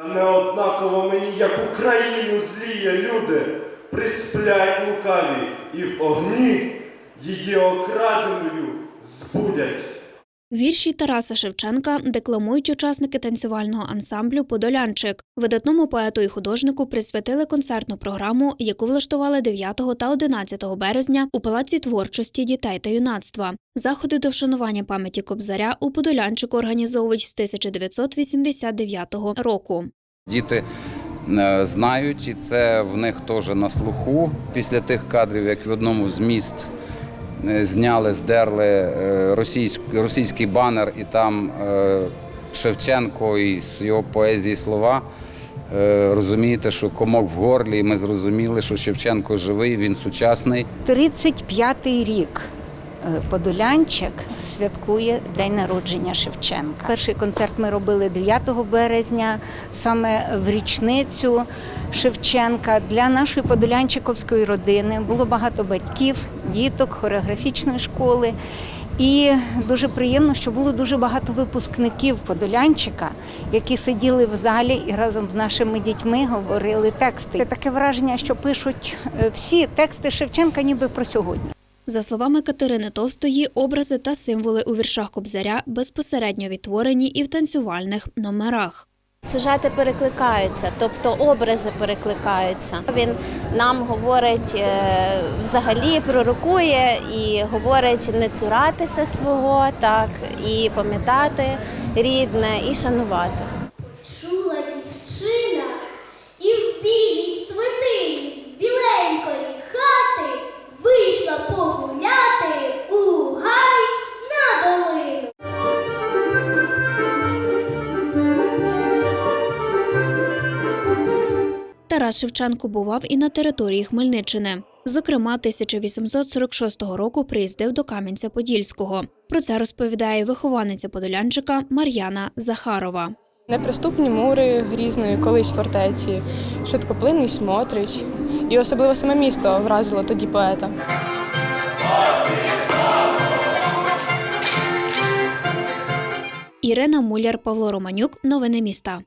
Та неоднаково мені, як Україну зліє люди, присплять лукаві і в огні її окраденою збудять. Вірші Тараса Шевченка декламують учасники танцювального ансамблю Подолянчик. Видатному поету і художнику присвятили концертну програму, яку влаштували 9 та 11 березня у Палаці творчості дітей та юнацтва. Заходи до вшанування пам'яті Кобзаря у Подолянчику організовують з 1989 року. Діти е, знають, і це в них теж на слуху. Після тих кадрів, як в одному з міст зняли, здерли е, російський банер, і там е, Шевченко і з його поезії слова. е, Розумієте, що комок в горлі, і ми зрозуміли, що Шевченко живий, він сучасний. 35-й рік е, Подолянчик святкує День народження Шевченка. Перший концерт ми робили 9 березня, саме в річницю Шевченка. Для нашої подолянчиковської родини було багато батьків, діток, хореографічної школи. І дуже приємно, що було дуже багато випускників Подолянчика, які сиділи в залі і разом з нашими дітьми говорили тексти. Таке враження, що пишуть е, всі тексти Шевченка, ніби про сьогодні. За словами Катерини Товстої, образи та символи у віршах Кобзаря безпосередньо відтворені і в танцювальних номерах. Сюжети перекликаються, тобто образи перекликаються. Він нам говорить е, взагалі пророкує і говорить не цуратися свого, так і пам'ятати рідне, і шанувати. Тарас Шевченко бував і на території Хмельниччини. Зокрема, 1846 року приїздив до Кам'янця-Подільського. Про це розповідає вихованиця Подолянчика Мар'яна Захарова. Неприступні мури грізної колись фортеці, швидкоплинний смотрич. І особливо саме місто вразило тоді поета. Ірина Муляр, Павло Романюк. Новини міста.